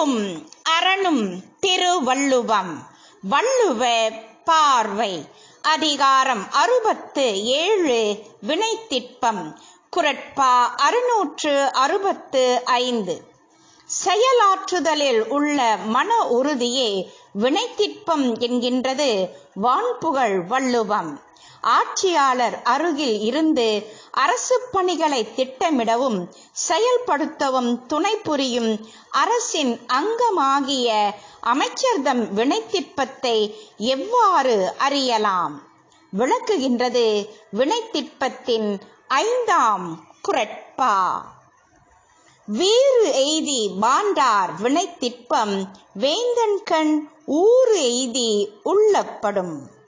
அன்பும் அரணும் திருவள்ளுவம். வள்ளுவ பார்வை. அதிகாரம் அறுபத்து ஏழு வினைத்திட்பம். குரட்பா அறுநூற்று அறுபத்து ஐந்து. செயலாற்றுதலில் உள்ள மன உறுதியே வினைத்திட்பம் என்கின்றது வான்புகழ் வள்ளுவம். ஆட்சியாளர் அருகில் இருந்து அரசு பணிகளை திட்டமிடவும் செயல்படுத்தவும் துணை புரியும் அரசின் அங்கமாகிய அமைச்சர்தம் வினைத்திற்பத்தை எவ்வாறு அறியலாம்? விளக்குகின்றது வினைத்திற்பத்தின் ஐந்தாம் குரட்பா. வீறு எய்தி மாண்டார் வினைத்திற்பம் வேந்தன்கண் ஊறு எய்தி உள்ளப்படும்.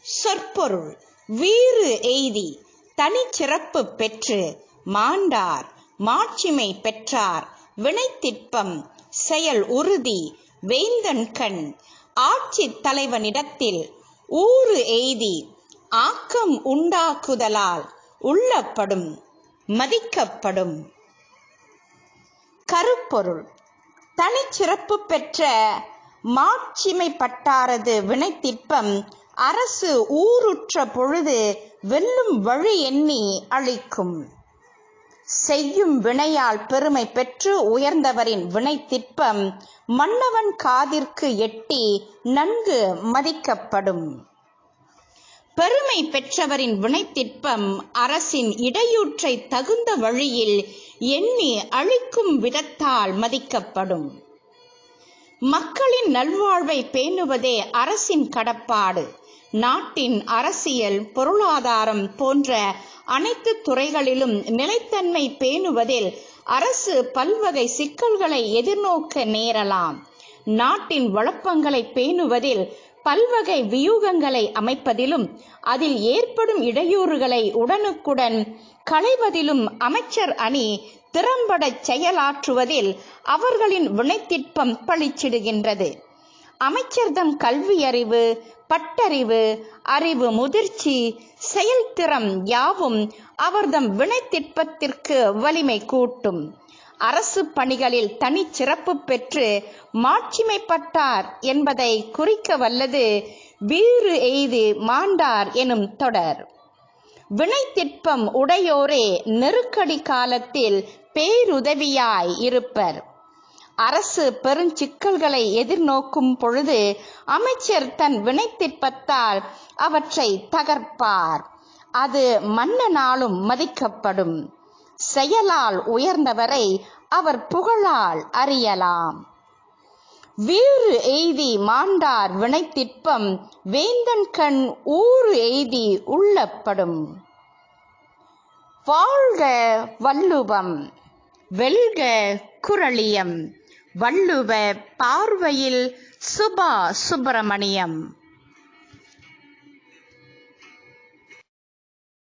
சொற்பொருள். வீறு எய்தி தனிச்சிறப்பு பெற்று மாண்டார் மாட்சிமை பெற்றார் வினைத்திற்பம் செயல் உறுதி வேந்தன் கண் ஆட்சி தலைவனிடத்தில் ஊறு எய்தி ஆக்கம் உண்டாக்குதலால் உள்ளப்படும் மதிக்கப்படும். கருப்பொருள். தனிச்சிறப்பு பெற்ற மாட்சிமை பட்டாரது வினைத்திற்பம் அரசு ஊருற்ற பொழுது வெல்லும் வழி எண்ணி அழிக்கும். செய்யும் வினையால் பெருமை பெற்று உயர்ந்தவரின் வினை திட்பம் மன்னவன் காதிற்கு எட்டி நன்கு மதிக்கப்படும். பெருமை பெற்றவரின் வினைத்திற்பம் அரசின் இடையூற்றை தகுந்த வழியில் எண்ணி அழிக்கும் விதத்தால் மதிக்கப்படும். மக்களின் நல்வாழ்வை பேணுவதே அரசின் கடப்பாடு. நாட்டின் அரசியல் பொருளாதாரம் போன்ற அனைத்து துறைகளிலும் நிலைத்தன்மை பேணுவதில் அரசு பல்வகை சிக்கல்களை எதிர்நோக்க நேரலாம். நாட்டின் வளப்பங்களை பேணுவதில் பல்வகை வியூகங்களை அமைப்பதிலும் அதில் ஏற்படும் இடையூறுகளை உடனுக்குடன் களைவதிலும் அமைச்சர் அணி திறம்பட செயலாற்றுவதில் அவர்களின் வினைத்திட்பம் பளிச்சிடுகின்றது அமைச்சர்தம் கல்வி அறிவு பட்டறிவு அறிவு முதிர்ச்சி செயல்திறம் யாவும் அவர்தம் வினைத்திட்பத்திற்கு வலிமை கூட்டும். அரசு பணிகளில் தனி சிறப்பு பெற்று மாட்சிமைப்பட்டார் என்பதை குறிக்க வல்லது வீறு எய்து மாண்டார் எனும் தொடர். வினைத்திட்பம் உடையோரே நெருக்கடி காலத்தில் பேருதவியாய் இருப்பர். அரசு பெருஞ்சிக்கல்களை எதிர்நோக்கும் பொழுது அமைச்சர் தன் வினைத்திற்பத்தால் அவற்றை தகர்ப்பார். அது மன்னனாலும் மதிக்கப்படும். செயலால் உயர்ந்தவரை அவர் புகழால் அறியலாம். வீறு எய்தி மாண்டார் வினைத்திற்பம் வேந்தன் கண் ஊறு எய்தி உள்ளப்படும். வாழ்க வல்லுவம் வெல்க குரளியம். வள்ளுவ பார்வையில் சுபா சுப்பிரமணியம்.